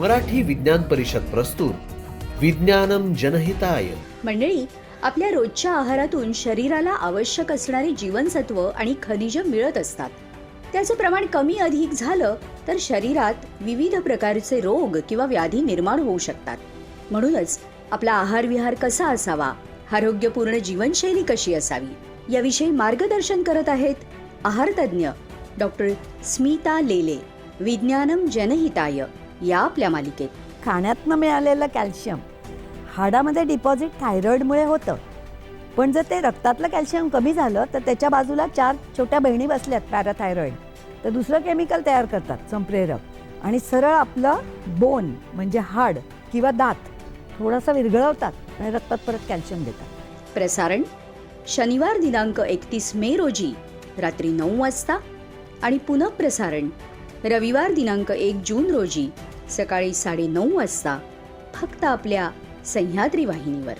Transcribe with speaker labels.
Speaker 1: मराठी विज्ञान परिषद प्रस्तुत. विज्ञानम जनहिताय.
Speaker 2: मंडळी आपल्या रोजच्या आहारातून शरीराला आवश्यक असणारे जीवनसत्व आणि खनिज मिळत असतात. त्याचं प्रमाण कमी अधिक झालं तर शरीरात विविध प्रकारचे रोग किंवा व्याधी निर्माण होऊ शकतात. म्हणूनच आपला आहार विहार कसा असावा आरोग्यपूर्ण जीवनशैली कशी असावी याविषयी मार्गदर्शन करत आहेत आहार तज्ज्ञ डॉक्टर स्मिता लेले विज्ञानम जनहिताय. या आपल्या मालिकेत.
Speaker 3: खाण्यातनं मिळालेलं कॅल्शियम हाडामध्ये डिपॉझिट थायरॉईडमुळे होतं. पण जर ते रक्तातलं कॅल्शियम कमी झालं तर त्याच्या बाजूला चार छोट्या बहिणी बसल्यात पॅराथायरॉईड. तर दुसरं केमिकल तयार करतात संप्रेरक. आणि सरळ आपलं बोन म्हणजे हाड किंवा दात थोडासा विरघळवतात आणि रक्तात परत कॅल्शियम देतात.
Speaker 2: प्रसारण शनिवार दिनांक एकतीस मे रोजी रात्री नऊ वाजता आणि पुनःप्रसारण रविवार दिनांक एक जून रोजी सकाळी साडेनऊ वाजता फक्त आपल्या सह्याद्री वाहिनीवर.